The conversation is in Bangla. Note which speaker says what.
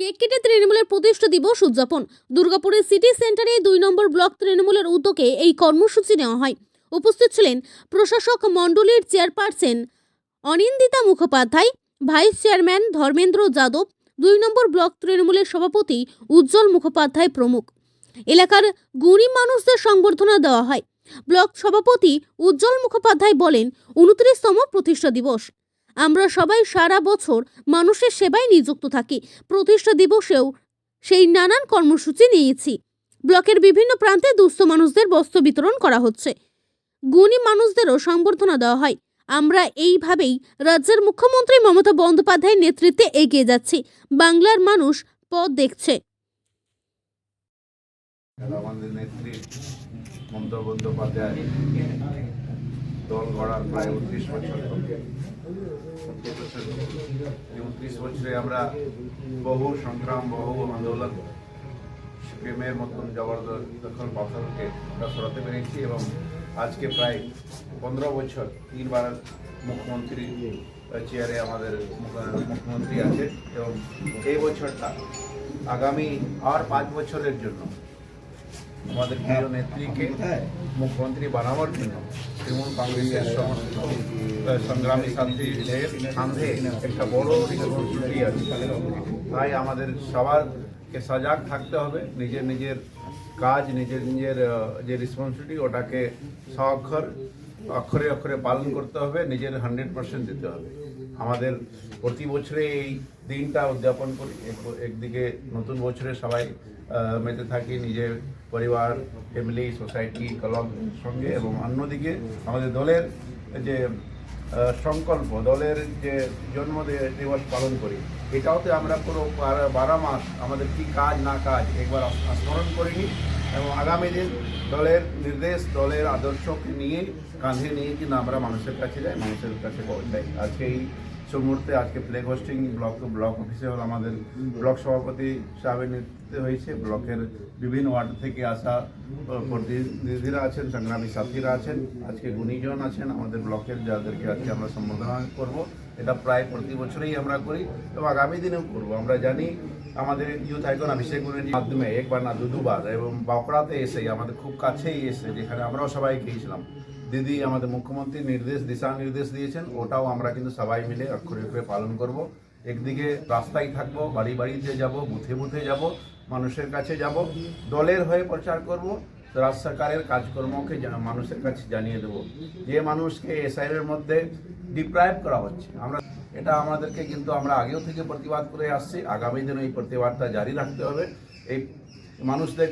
Speaker 1: কেক কেটে তৃণমূলের প্রতিষ্ঠা দিবস উদযাপন। দুর্গাপুরের সিটি সেন্টারে দুই নম্বর ব্লক তৃণমূলের উদ্যোগে এই কর্মসূচি নেওয়া হয়। উপস্থিত ছিলেন প্রশাসক মণ্ডলীর chairperson Anindita Mukhopadhyay, vice chairman Dharmendra Yadav, দুই নম্বর ব্লক তৃণমূলের সভাপতি উজ্জ্বল মুখোপাধ্যায় প্রমুখ। এলাকার গুণী মানুষদের সংবর্ধনা দেওয়া হয়। ব্লক সভাপতি উজ্জ্বল মুখোপাধ্যায় বলেন, উনত্রিশতম প্রতিষ্ঠা দিবস। আমরা সবাই সারা বছর মানুষের সেবায় নিযুক্ত থাকি। প্রতিষ্ঠা দিবসেও সেই নানান কর্মসূচি নিয়েছি। ব্লকের বিভিন্ন প্রান্তে দুস্থ মানুষদের বস্ত্র বিতরণ করা হচ্ছে। গুণী মানুষদেরও সংবর্ধনা দেওয়া হয়। আমরা এইভাবেই রাজ্যের মুখ্যমন্ত্রী মমতা বন্দ্যোপাধ্যায়ের নেতৃত্বে এগিয়ে যাচ্ছি। বাংলার মানুষ পথ দেখছে।
Speaker 2: আমাদের নেত্রী মমতা বন্দ্যোপাধ্যায়। দল গড়ার প্রায় উনত্রিশ বছর এই উনত্রিশ বছরে আমরা বহু সংগ্রাম, বহু আন্দোলন, প্রেমের মতন জবরদখল পাথরকে আমরা সরাতে পেরেছি এবং আজকে প্রায় পনেরো বছর তিনবার মুখ্যমন্ত্রী চেয়ারে আমাদের মুখ্যমন্ত্রী আছে এবং এই বছরটা আগামী আর পাঁচ বছরের জন্য আমাদের প্রিয় নেত্রীকে মুখ্যমন্ত্রী বানাবার জন্য তৃণমূল কংগ্রেসের সমস্ত সংগ্রামী শান্তিদের কাঁধে একটা বড় রেসপন্সিবিলিটি আছে। তাই আমাদের সবারকে সজাগ থাকতে হবে নিজের নিজের কাজ নিজের নিজের যে রেসপন্সিবিলিটি ওটাকে স্বাক্ষর অক্ষরে অক্ষরে পালন করতে হবে, নিজের হান্ড্রেড পার্সেন্ট দিতে হবে। আমাদের প্রতি বছরে এই দিনটা উদযাপন করি এক- একদিকে নতুন বছরে সবাই মেতে থাকি, নিজের পরিবার ফ্যামিলি সোসাইটি কলম সঙ্গে এবং অন্যদিকে আমাদের দলের যে সংকল্প, দলের যে জন্ম দিবস পালন করি, এটাওতে আমরা পুরো বারো- মাস আমাদের কি কাজ না কাজ একবার স্মরণ করিনি এবং আগামী দিন দলের নির্দেশ, দলের আদর্শকে নিয়ে, কাঁধে নিয়ে কিন্তু আমরা মানুষের কাছে যাই, মানুষের কাছে যাই আজকে এই মুহূর্তে, আজকে ফ্ল্যাগ হোস্টিং ব্লক ব্লক অফিসে আমাদের ব্লক সভাপতি সাহেবের নেতৃত্বে হয়েছে। ব্লকের বিভিন্ন ওয়ার্ড থেকে আসা প্রতিনিধিরা আছেন, সংগ্রামী সাথীরা আছেন, আজকে গুণীজন আছেন আমাদের ব্লকের, যাদেরকে আজকে আমরা সম্বোধনা করব। এটা প্রায় প্রতি বছরেই আমরা করি এবং আগামী দিনেও করব। আমরা জানি আমাদের ইউথ আইকন অভিষেক মাধ্যমে একবার না দুবার এবং বাঁকড়াতে এসে, আমাদের খুব কাছেই এসে, যেখানে আমরাও সবাই গিয়েছিলাম দিদি আমাদের মুখ্যমন্ত্রী নির্দেশ, দিশা নির্দেশ দিয়েছেন, ওটাও আমরা কিন্তু সবাই মিলে অক্ষরে পালন করব। একদিকে রাস্তায় থাকব, বাড়ি বাড়িতে যাব, বুথে বুথে যাব, মানুষের কাছে যাব, দলের হয়ে প্রচার করব রাজ সরকারের কাজকর্মকে মানুষের কাছে জানিয়ে দেব। যে মানুষকে এসআইয়ের মধ্যে ডিপ্রাইভ করা হচ্ছে, আমরা, এটা আমাদেরকে কিন্তু আমরা আগেও থেকে প্রতিবাদ করে আসছি। আগামী দিনে এই প্রতিবাদটা জারি রাখতে হবে। এই মানুষদের